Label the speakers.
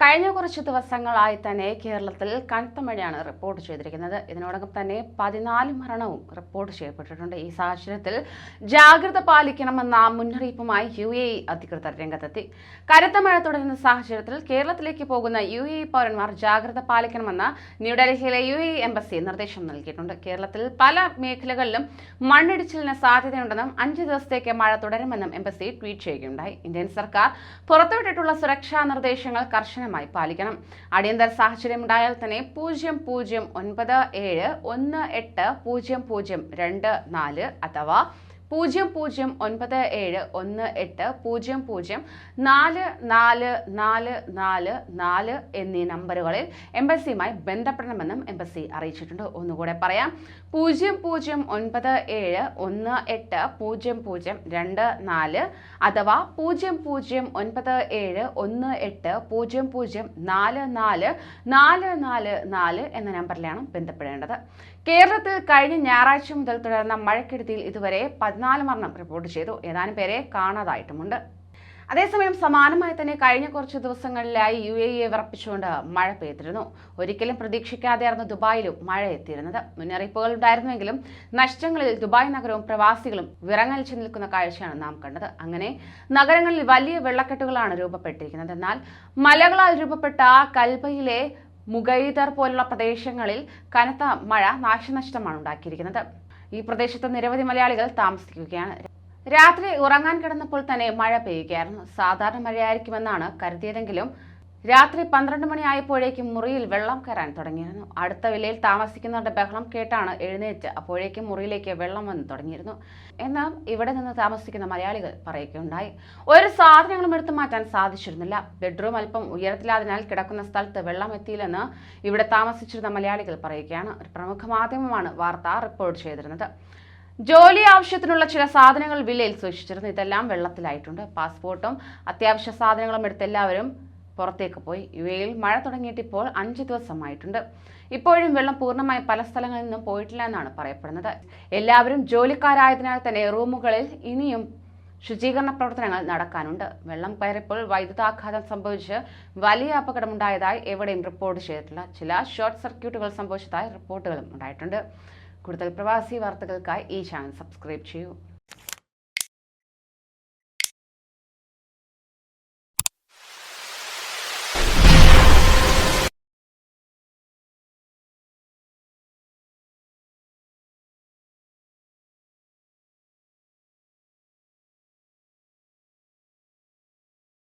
Speaker 1: കഴിഞ്ഞ കുറച്ച് ദിവസങ്ങളായി തന്നെ കേരളത്തിൽ കനത്ത മഴയാണ് റിപ്പോർട്ട് ചെയ്തിരിക്കുന്നത്. ഇതിനോടകം തന്നെ പതിനാല് മരണവും റിപ്പോർട്ട് ചെയ്യപ്പെട്ടിട്ടുണ്ട്. ഈ സാഹചര്യത്തിൽ ജാഗ്രത പാലിക്കണമെന്ന മുന്നറിയിപ്പുമായി യു എ അധികൃതർ രംഗത്തെത്തി. കനത്ത മഴ തുടരുന്ന സാഹചര്യത്തിൽ കേരളത്തിലേക്ക് പോകുന്ന യു എ പൗരന്മാർ ജാഗ്രത പാലിക്കണമെന്ന് ന്യൂഡൽഹിയിലെ യു എ എംബസി നിർദ്ദേശം നൽകിയിട്ടുണ്ട്. കേരളത്തിൽ പല മേഖലകളിലും മണ്ണിടിച്ചിലിന് സാധ്യതയുണ്ടെന്നും അഞ്ച് ദിവസത്തേക്ക് മഴ തുടരുമെന്നും എംബസി ട്വീറ്റ് ചെയ്യുകയുണ്ടായി. ഇന്ത്യൻ സർക്കാർ പുറത്തുവിട്ടിട്ടുള്ള സുരക്ഷാ നിർദ്ദേശങ്ങൾ കർശനമായി പാലിക്കണം. അടിയന്തര സാഹചര്യം ഉണ്ടായാൽ തന്നെ പൂജ്യം പൂജ്യം ഒൻപത് ഏഴ് ഒന്ന് എട്ട് പൂജ്യം പൂജ്യം രണ്ട് നാല് അഥവാ പൂജ്യം പൂജ്യം ഒൻപത് ഏഴ് ഒന്ന് എട്ട് പൂജ്യം പൂജ്യം നാല് നാല് നാല് നാല് നാല് എന്നീ നമ്പറുകളിൽ എംബസിയുമായി ബന്ധപ്പെടണമെന്നും എംബസി അറിയിച്ചിട്ടുണ്ട്. ഒന്നുകൂടെ പറയാം. പൂജ്യം പൂജ്യം ഒൻപത് ഏഴ് ഒന്ന് എട്ട് പൂജ്യം പൂജ്യം രണ്ട് നാല് അഥവാ പൂജ്യം പൂജ്യം ഒൻപത് ഏഴ് ഒന്ന് എട്ട് പൂജ്യം പൂജ്യം നാല് നാല് നാല് നാല് നാല് എന്ന നമ്പറിലാണ് ബന്ധപ്പെടേണ്ടത്. കേരളത്തിൽ കഴിഞ്ഞ ഞായറാഴ്ച മുതൽ തുടർന്ന മഴക്കെടുതിയിൽ ഇതുവരെ പതിനാല് മരണം റിപ്പോർട്ട് ചെയ്തു. ഏതാനും പേരെ കാണാതായിട്ടുമുണ്ട്. അതേസമയം സമാനമായി തന്നെ കഴിഞ്ഞ കുറച്ച് ദിവസങ്ങളിലായി യു എ ഇയെ വിറപ്പിച്ചുകൊണ്ട് മഴ പെയ്തിരുന്നു. ഒരിക്കലും പ്രതീക്ഷിക്കാതെയായിരുന്നു ദുബായിലും മഴ എത്തിയിരുന്നത്. മുന്നറിയിപ്പുകൾ ഉണ്ടായിരുന്നുവെങ്കിലും നഷ്ടങ്ങളിൽ ദുബായ് നഗരവും പ്രവാസികളും വിറങ്ങലിച്ചു നിൽക്കുന്ന കാഴ്ചയാണ് നാം കണ്ടത്. അങ്ങനെ നഗരങ്ങളിൽ വലിയ വെള്ളക്കെട്ടുകളാണ് രൂപപ്പെട്ടിരിക്കുന്നത്. എന്നാൽ മലകളാൽ രൂപപ്പെട്ട കൽബയിലെ മുഗൈദർ പോലുള്ള പ്രദേശങ്ങളിൽ കനത്ത മഴ നാശനഷ്ടമാണ് ഉണ്ടാക്കിയിരിക്കുന്നത്. ഈ പ്രദേശത്ത് നിരവധി മലയാളികൾ താമസിക്കുകയാണ്. രാത്രി ഉറങ്ങാൻ കിടന്നപ്പോൾ തന്നെ മഴ പെയ്യുകയായിരുന്നു. സാധാരണ മഴയായിരിക്കുമെന്നാണ് കരുതിയതെങ്കിലും രാത്രി പന്ത്രണ്ട് മണിയായപ്പോഴേക്കും മുറിയിൽ വെള്ളം കയറാൻ തുടങ്ങിയിരുന്നു. അടുത്ത വിലയിൽ താമസിക്കുന്നവരുടെ ബഹളം കേട്ടാണ് എഴുന്നേറ്റ് അപ്പോഴേക്കും മുറിയിലേക്ക് വെള്ളം വന്ന് തുടങ്ങിയിരുന്നു. എന്നാൽ ഇവിടെ നിന്ന് താമസിക്കുന്ന മലയാളികൾ പറയുകയുണ്ടായി. ഒരു സാധനങ്ങളും എടുത്തു മാറ്റാൻ സാധിച്ചിരുന്നില്ല. ബെഡ്റൂം അല്പം ഉയരത്തിലാതിനാൽ കിടക്കുന്ന സ്ഥലത്ത് വെള്ളം എത്തിയില്ലെന്ന് ഇവിടെ താമസിച്ചിരുന്ന മലയാളികൾ പറയുകയാണ്. ഒരു പ്രമുഖ മാധ്യമമാണ് വാർത്ത റിപ്പോർട്ട് ചെയ്തിരുന്നത്. ജോലി ആവശ്യത്തിനുള്ള ചില സാധനങ്ങൾ വിലയിൽ സൂക്ഷിച്ചിരുന്നു. ഇതെല്ലാം വെള്ളത്തിലായിട്ടുണ്ട്. പാസ്പോർട്ടും അത്യാവശ്യ സാധനങ്ങളും എടുത്ത് എല്ലാവരും പുറത്തേക്ക് പോയി. യു എയിൽ മഴ തുടങ്ങിയിട്ട് ഇപ്പോൾ അഞ്ച് ദിവസമായിട്ടുണ്ട്. ഇപ്പോഴും വെള്ളം പൂർണമായി പല സ്ഥലങ്ങളിൽ നിന്നും പോയിട്ടില്ല എന്നാണ് പറയപ്പെടുന്നത്. എല്ലാവരും ജോലിക്കാരായതിനാൽ തന്നെ റൂമുകളിൽ ഇനിയും ശുചീകരണ പ്രവർത്തനങ്ങൾ നടക്കാനുണ്ട്. വെള്ളം കയറിയപ്പോൾ വൈദ്യുതാഘാതം സംഭവിച്ച് വലിയ അപകടമുണ്ടായതായി എവിടെയും റിപ്പോർട്ട് ചെയ്തിട്ടില്ല. ചില ഷോർട്ട് സർക്യൂട്ടുകൾ സംഭവിച്ചതായി റിപ്പോർട്ടുകളും ഉണ്ടായിട്ടുണ്ട്. കൂടുതൽ പ്രവാസി വാർത്തകൾക്കായി ഈ ചാനൽ സബ്സ്ക്രൈബ് ചെയ്യൂ.